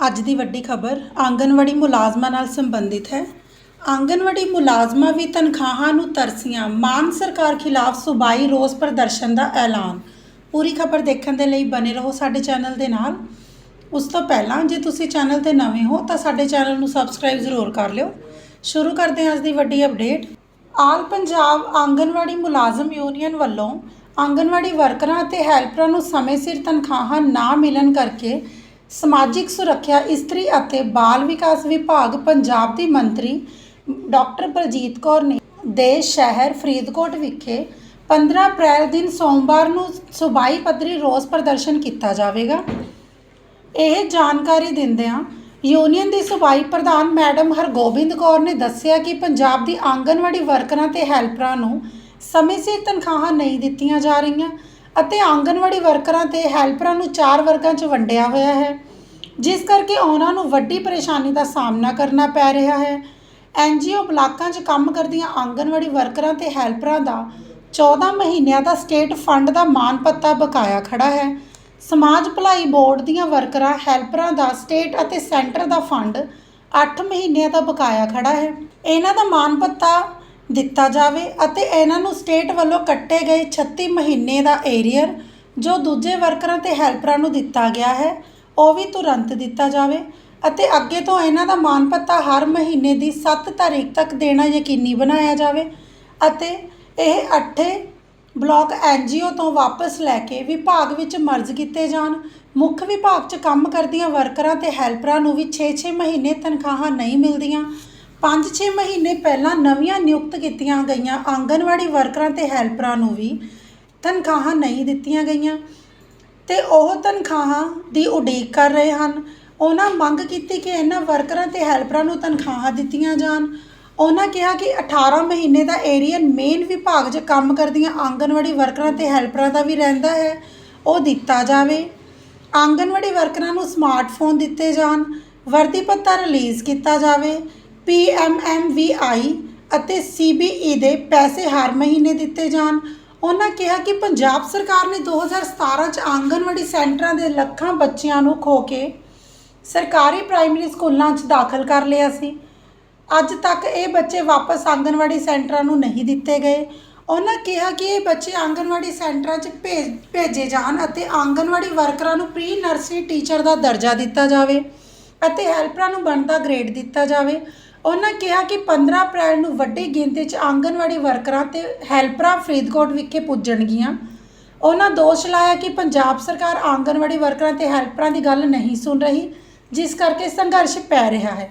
ਅੱਜ ਦੀ ਵੱਡੀ ਖਬਰ ਆਂਗਨਵਾੜੀ ਮੁਲਾਜ਼ਮਾਂ ਨਾਲ ਸੰਬੰਧਿਤ ਹੈ। ਆਂਗਨਵਾੜੀ ਮੁਲਾਜ਼ਮਾਂ ਵੀ ਤਨਖਾਹਾਂ ਨੂੰ ਤਰਸੀਆਂ। ਮਾਨ ਸਰਕਾਰ ਖਿਲਾਫ ਸੂਬਾਈ ਰੋਸ ਪ੍ਰਦਰਸ਼ਨ ਦਾ ਐਲਾਨ। ਪੂਰੀ ਖਬਰ ਦੇਖਣ ਦੇ ਲਈ ਬਨੇ ਰਹੋ ਸਾਡੇ ਚੈਨਲ ਦੇ ਨਾਲ। ਉਸ ਤੋਂ ਪਹਿਲਾਂ ਜੇ ਤੁਸੀਂ ਚੈਨਲ ਤੇ ਨਵੇਂ ਹੋ ਤਾਂ ਸਾਡੇ ਚੈਨਲ ਨੂੰ ਸਬਸਕ੍ਰਾਈਬ ਜ਼ਰੂਰ ਕਰ ਲਿਓ। ਸ਼ੁਰੂ ਕਰਦੇ ਹਾਂ ਅੱਜ ਦੀ ਵੱਡੀ ਅਪਡੇਟ। ਆਲ ਪੰਜਾਬ ਆਂਗਨਵਾੜੀ ਮੁਲਾਜ਼ਮ ਯੂਨੀਅਨ ਵੱਲੋਂ ਆਂਗਨਵਾੜੀ ਵਰਕਰਾਂ ਅਤੇ ਹੈਲਪਰਾਂ ਨੂੰ ਸਮੇਂ ਸਿਰ ਤਨਖਾਹਾਂ ਨਾ ਮਿਲਣ ਕਰਕੇ ਸਮਾਜਿਕ ਸੁਰੱਖਿਆ, ਇਸਤਰੀ ਅਤੇ ਬਾਲ ਵਿਕਾਸ ਵਿਭਾਗ ਪੰਜਾਬ ਦੀ ਮੰਤਰੀ ਡਾਕਟਰ ਪ੍ਰਜੀਤ ਕੌਰ ਨੇ ਦੇ ਸ਼ਹਿਰ ਫਰੀਦਕੋਟ ਵਿਖੇ 15 ਅਪ੍ਰੈਲ ਦਿਨ ਸੋਮਵਾਰ ਨੂੰ ਸੂਬਾਈ ਪੱਧਰੀ ਰੋਸ ਪ੍ਰਦਰਸ਼ਨ ਕੀਤਾ ਜਾਵੇਗਾ। ਇਹ ਜਾਣਕਾਰੀ ਦਿੰਦਿਆਂ ਯੂਨੀਅਨ ਦੀ ਸੂਬਾਈ ਪ੍ਰਧਾਨ ਮੈਡਮ ਹਰਗੋਬਿੰਦ ਕੌਰ ਨੇ ਦੱਸਿਆ ਕਿ ਪੰਜਾਬ ਦੀ ਆਂਗਨਵਾੜੀ ਵਰਕਰਾਂ ਤੇ ਹੈਲਪਰਾਂ ਨੂੰ ਸਮੇਂ ਸਿਰ ਤਨਖਾਹਾਂ ਨਹੀਂ ਦਿੱਤੀਆਂ ਜਾ ਰਹੀਆਂ। ਅਤੇ ਆਂਗਨਵਾੜੀ ਵਰਕਰਾਂ ਤੇ ਹੈਲਪਰਾਂ ਨੂੰ ਚਾਰ ਵਰਗਾਂ 'ਚ ਵੰਡਿਆ ਹੋਇਆ ਹੈ, ਜਿਸ ਕਰਕੇ ਉਹਨਾਂ ਨੂੰ ਵੱਡੀ ਪਰੇਸ਼ਾਨੀ ਦਾ ਸਾਹਮਣਾ ਕਰਨਾ ਪੈ ਰਿਹਾ ਹੈ। ਐਨਜੀਓ ਬਲਾਕਾਂ 'ਚ ਕੰਮ ਕਰਦੀਆਂ ਆਂਗਨਵਾੜੀ ਵਰਕਰਾਂ ਤੇ ਹੈਲਪਰਾਂ ਦਾ 14 ਮਹੀਨਿਆਂ ਦਾ ਸਟੇਟ ਫੰਡ ਦਾ ਮਾਨ ਪੱਤਾ ਬਕਾਇਆ ਖੜਾ ਹੈ। ਸਮਾਜ ਭਲਾਈ ਬੋਰਡ ਦੀਆਂ ਵਰਕਰਾਂ, ਹੈਲਪਰਾਂ ਦਾ ਸਟੇਟ ਅਤੇ ਸੈਂਟਰ ਦਾ ਫੰਡ 8 ਮਹੀਨਿਆਂ ਦਾ ਬਕਾਇਆ ਖੜਾ ਹੈ। ਇਹਨਾਂ ਦਾ ਮਾਨ ਪੱਤਾ ਦਿੱਤਾ ਜਾਵੇ ਅਤੇ ਇਹਨਾਂ ਨੂੰ ਸਟੇਟ ਵੱਲੋਂ ਕੱਟੇ ਗਏ 36 ਮਹੀਨੇ ਦਾ ਏਰੀਅਰ, ਜੋ ਦੂਜੇ ਵਰਕਰਾਂ ਤੇ ਹੈਲਪਰਾਂ ਨੂੰ ਦਿੱਤਾ ਗਿਆ ਹੈ, ਉਹ ਵੀ ਤੁਰੰਤ ਦਿੱਤਾ ਜਾਵੇ ਅਤੇ ਅੱਗੇ ਤੋਂ ਇਹਨਾਂ ਦਾ ਮਾਨ ਪੱਤਾ ਹਰ ਮਹੀਨੇ ਦੀ 7 ਤਾਰੀਖ ਤੱਕ ਦੇਣਾ ਯਕੀਨੀ ਬਣਾਇਆ ਜਾਵੇ ਅਤੇ ਇਹ ਅੱਠੇ ਬਲਾਕ ਐਨਜੀਓ ਤੋਂ ਵਾਪਸ ਲੈ ਕੇ ਵਿਭਾਗ ਵਿੱਚ ਮਰਜ ਕੀਤੇ ਜਾਣ। ਮੁੱਖ ਵਿਭਾਗ 'ਚ ਕੰਮ ਕਰਦੀਆਂ ਵਰਕਰਾਂ ਤੇ ਹੈਲਪਰਾਂ ਨੂੰ ਵੀ 6-6 ਮਹੀਨੇ ਤਨਖਾਹਾਂ ਨਹੀਂ ਮਿਲਦੀਆਂ। 5-6 ਮਹੀਨੇ ਪਹਿਲਾਂ ਨਵੀਆਂ ਨਿਯੁਕਤ ਕੀਤੀਆਂ ਗਈਆਂ ਆਂਗਨਵਾੜੀ ਵਰਕਰਾਂ ਤੇ ਹੈਲਪਰਾਂ ਨੂੰ ਵੀ ਤਨਖਾਹਾਂ ਨਹੀਂ ਦਿੱਤੀਆਂ ਗਈਆਂ ਤੇ ਉਹ ਤਨਖਾਹਾਂ ਦੀ ਉਡੀਕ ਕਰ ਰਹੇ ਹਨ। ਉਹਨਾਂ ਮੰਗ ਕੀਤੀ ਕਿ ਇਹਨਾਂ ਵਰਕਰਾਂ ਤੇ ਹੈਲਪਰਾਂ ਨੂੰ ਤਨਖਾਹਾਂ ਦਿੱਤੀਆਂ ਜਾਣ। ਉਹਨਾਂ ਕਿਹਾ ਕਿ 18 ਮਹੀਨੇ ਦਾ ਏਰੀਅਨ ਮੇਨ ਵਿਭਾਗ 'ਚ ਕੰਮ ਕਰਦੀਆਂ ਆਂਗਨਵਾੜੀ ਵਰਕਰਾਂ ਤੇ ਹੈਲਪਰਾਂ ਦਾ ਵੀ ਰਹਿੰਦਾ ਹੈ। ਉਹ ਦਿੱਤਾ ਜਾਵੇ। ਆਂਗਨਵਾੜੀ ਵਰਕਰਾਂ ਨੂੰ ਸਮਾਰਟਫੋਨ ਦਿੱਤੇ ਜਾਣ। ਵਰਦੀ ਭੱਤਾ ਰਿਲੀਜ਼ ਕੀਤਾ ਜਾਵੇ। ਪੀਐਮਐਮਵੀਆਈ ਅਤੇ ਸੀਬੀਈ ਦੇ ਪੈਸੇ ਹਰ ਮਹੀਨੇ ਦਿੱਤੇ ਜਾਣ। ਉਹਨਾਂ ਕਿਹਾ ਕਿ ਪੰਜਾਬ ਸਰਕਾਰ ਨੇ 2017 ਚ ਆਂਗਨਵਾੜੀ ਸੈਂਟਰਾਂ ਦੇ ਲੱਖਾਂ ਬੱਚਿਆਂ ਨੂੰ ਖੋ ਕੇ ਸਰਕਾਰੀ ਪ੍ਰਾਇਮਰੀ ਸਕੂਲਾਂ 'ਚ ਦਾਖਲ ਕਰ ਲਿਆ ਸੀ। ਅੱਜ ਤੱਕ ਇਹ ਬੱਚੇ ਵਾਪਸ ਆਂਗਨਵਾੜੀ ਸੈਂਟਰਾਂ ਨੂੰ ਨਹੀਂ ਦਿੱਤੇ ਗਏ। ਉਹਨਾਂ ਕਿਹਾ ਕਿ ਇਹ ਬੱਚੇ ਆਂਗਨਵਾੜੀ ਸੈਂਟਰਾਂ 'ਚ ਭੇਜ ਭੇਜੇ ਜਾਣ ਅਤੇ ਆਂਗਨਵਾੜੀ ਵਰਕਰਾਂ ਨੂੰ ਪ੍ਰੀ ਨਰਸਰੀ ਟੀਚਰ ਦਾ ਦਰਜਾ ਦਿੱਤਾ ਜਾਵੇ ਅਤੇ ਹੈਲਪਰਾਂ ਨੂੰ ਬਣਦਾ ਗ੍ਰੇਡ ਦਿੱਤਾ ਜਾਵੇ। ਉਹਨਾਂ ਕਿਹਾ ਕਿ 15 ਅਪ੍ਰੈਲ ਨੂੰ ਵੱਡੀ ਗਿਣਤੀ 'ਚ ਆਂਗਨਵਾੜੀ ਵਰਕਰਾਂ ਤੇ ਹੈਲਪਰਾਂ ਫਰੀਦਕੋਟ ਵਿਖੇ ਪੁੱਜਣਗੀਆਂ। ਉਹਨਾਂ ਦੋਸ਼ ਲਾਇਆ ਕਿ ਪੰਜਾਬ ਸਰਕਾਰ ਆਂਗਨਵਾੜੀ ਵਰਕਰਾਂ ਤੇ ਹੈਲਪਰਾਂ ਦੀ ਗੱਲ ਨਹੀਂ ਸੁਣ ਰਹੀ, ਜਿਸ ਕਰਕੇ ਸੰਘਰਸ਼ ਪੈ ਰਿਹਾ ਹੈ।